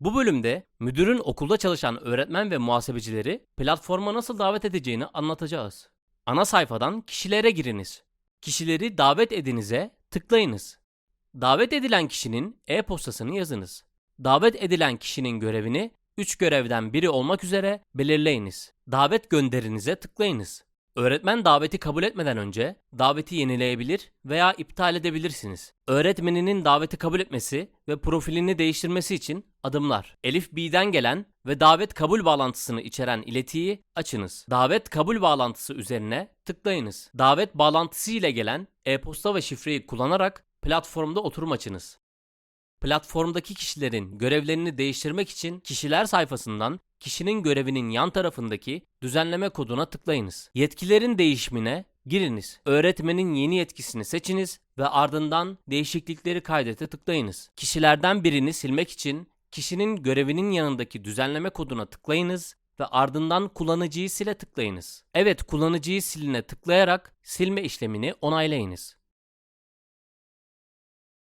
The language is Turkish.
Bu bölümde müdürün okulda çalışan öğretmen ve muhasebecileri platforma nasıl davet edeceğini anlatacağız. Ana sayfadan kişilere giriniz. Kişileri davet edinize tıklayınız. Davet edilen kişinin e-postasını yazınız. Davet edilen kişinin görevini 3 görevden biri olmak üzere belirleyiniz. Davet gönderinize tıklayınız. Öğretmen daveti kabul etmeden önce daveti yenileyebilir veya iptal edebilirsiniz. Öğretmeninin daveti kabul etmesi ve profilini değiştirmesi için adımlar. Elif B'den gelen ve davet kabul bağlantısını içeren iletiyi açınız. Davet kabul bağlantısı üzerine tıklayınız. Davet bağlantısı ile gelen e-posta ve şifreyi kullanarak platformda oturum açınız. Platformdaki kişilerin görevlerini değiştirmek için kişiler sayfasından kişinin görevinin yan tarafındaki düzenleme koduna tıklayınız. Yetkilerin değişimine giriniz. Öğretmenin yeni yetkisini seçiniz ve ardından değişiklikleri kaydete tıklayınız. Kişilerden birini silmek için kişinin görevinin yanındaki düzenleme koduna tıklayınız ve ardından kullanıcıyı sile tıklayınız. Evet kullanıcıyı siline tıklayarak silme işlemini onaylayınız.